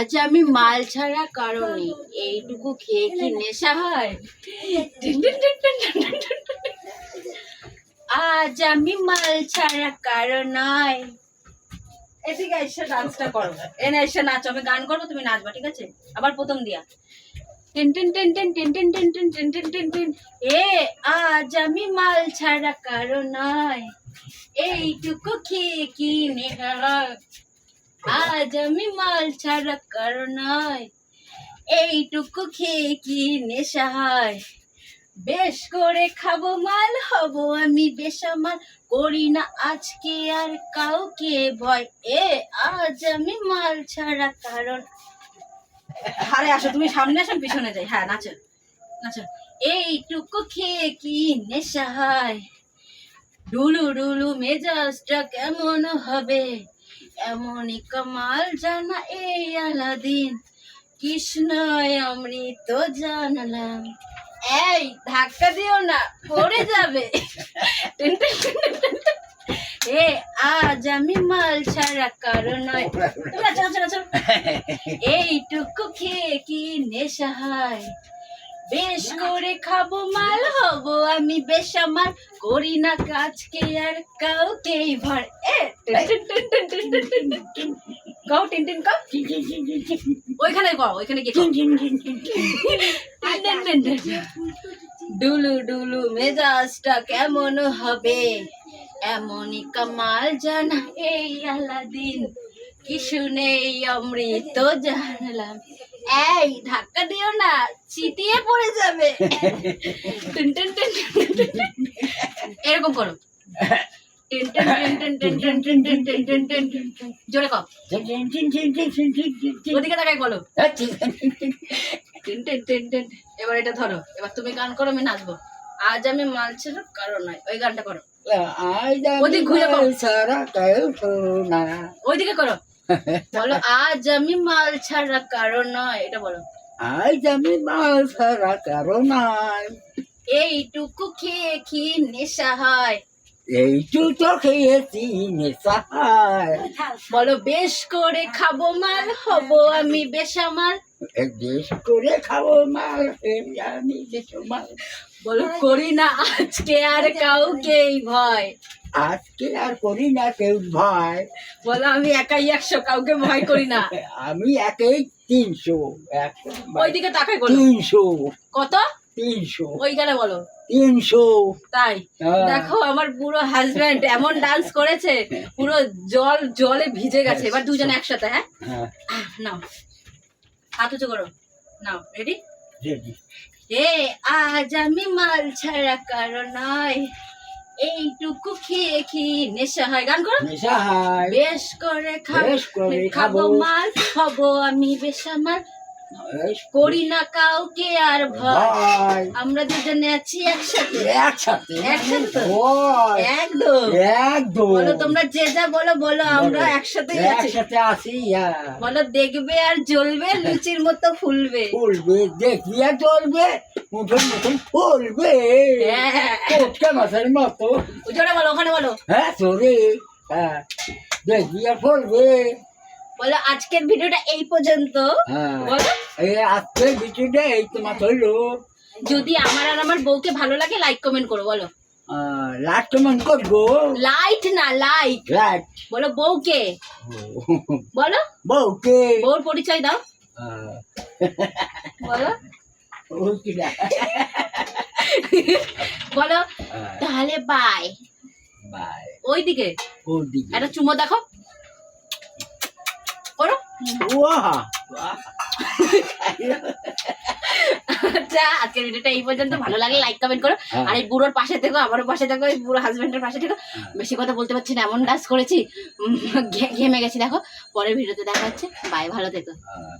আজ আমি মাল ছাড়া কারণে এইটুকু খেয়ে কি নেশা হয় আজ আমি মাল ছাড়া কারণ নয় এদিকে এসে ডান্সটা করো এনে এসে নাচো আমি গান করব তুমি নাচবা ঠিক আছে আবার প্রথম দিয়া টিন টিন টিন টিন টিন টিন এ আজ আমি মাল ছাড়া কারণ নয় এইটুকু খেয়ে কি নেশা হয় আজ আমি মাল ছাড়া কারণ নয় এইটুকু খেয়ে কি নেশা হয়? বেশ করে খাব মাল হব আমি বেসামাল। করি না আজকে আর কাউকে ভয়। এ আজ আমি মাল ছাড়া কারণ আরে আসো তুমি সামনে আসো পিছনে যাই। হ্যাঁ নাচো নাচো। এইটুকু খেয়ে কি নেশা হয়? ডুলু ডুলু মেজাজটা কেমন হবে? এমনই কামাল জানা এই আলাদিন। কৃষ্ণয় অমৃত জানলাম। এই ধাক্কা দিও না পড়ে যাবে। এ আজ আমি মাল ছাড়া কারণ নয়। এইটুকু খেয়ে কি নেশা হয়? বেশ করে খাব মাল হব আমি বেশ আমার করি না কাজকে আর কাউকে ভর গাও টিন টিন গাও ওইখানে গাও ওইখানে কি ডুলু ডুলু মেজাজটা কেমন হবে এমনই কামাল জানা এই আলাদিন কি নেই অমৃত জানলাম এই ধাক্কা দিও না চিটিয়ে পড়ে যাবে এরকম করো জোরে কম ওদিকে তাকাই এবার এটা ধরো এবার তুমি গান করো আমি নাচবো আজ আমি মাল ছিল কারণ নয় ওই গানটা করো ওদিকে ঘুরে সারা ওইদিকে করো বলো আজ আমি মাল ছাড়া কারণ নয়। এটা বলো। আজ আমি মাল সারা কারণ এইটুকু খেয়ে কি নেশা হয়? এইটু তো খেয়েছি নেশায় বলো বেশ করে খাব মাল হব আমি বেসামাল। বেশ করে খাব মাল আমি কিছু মাল বলো করি না আজকে আর কাউকেই ভয়। আজকে আর করি না কেউ ভয়। বলো আমি একাই একশো কাউকে ভয় করি না। আমি একেই তিনশো ওইদিকে তাকাই বলো। তিনশো। কত? তিনশো। ওইখানে বলো। তিনশো। তাই। হ্যাঁ। দেখো আমার পুরো হাজবেন্ড এমন ডান্স করেছে পুরো জল জলে ভিজে গেছে। এবার দুজনে একসাথে হ্যাঁ? হ্যাঁ। নাও। হাত উঁচু করো। নাও রেডি ready. এ আজ আমি মাল ছাড়া কারও নয় এইটুকু খেয়ে কি নেশা হয় গান করো। নেশা হয়। বেশ করে খাব বেশ করে খাব। মাল হব আমি বেশ বেশ করি না কাউকে আর ভয়। আমরা দুজনে আছি একসাথে। একসাথে? একসাথে। একদম। একদম। বলো তোমরা যে যা বলো বলো আমরা একসাথে একসাথে আছি। বলো দেখবে আর জ্বলবে লুচির মতো ফুলবে। ফুলবে দেখবি আর জ্বলবে মুঠোর মতন ফুলবে। হ্যাঁ। কোটকা মাছের মতো। জোরে বলো ওখানে বলো। হ্যাঁ তোরে হ্যাঁ দেখবি আর ফুলবে। বলো আজকের ভিডিওটা এই পর্যন্ত। হ্যাঁ। বলো। এই আজকে বিচুটা এই তোমার হইল। যদি আমার আর আমার বউকে ভালো লাগে লাইক কমেন্ট করো বলো। লাস্ট মন করব। লাইট না লাইক রাইট বলো বউকে। বলো। বউকে। বউর পরিচয় দাও। বলো। বলো তাহলে বাই বাই ওইদিকে। ওর দিকে একটা চুমো দেখো। করো আচ্ছা আজকের ভিডিওটা এই পর্যন্ত। ভালো লাগলে লাইক কমেন্ট করো। হ্যাঁ। আর এই বুড়োর পাশে থেকো আমারও পাশে থেকো এই বুড়ো হাজবেন্ডের পাশে থেকো। বেশি কথা বলতে পারছি না এমন ডান্স করেছি ঘেমে গেছি দেখো। পরের ভিডিওতে দেখা হচ্ছে। বাই ভালো থেকো। আহ,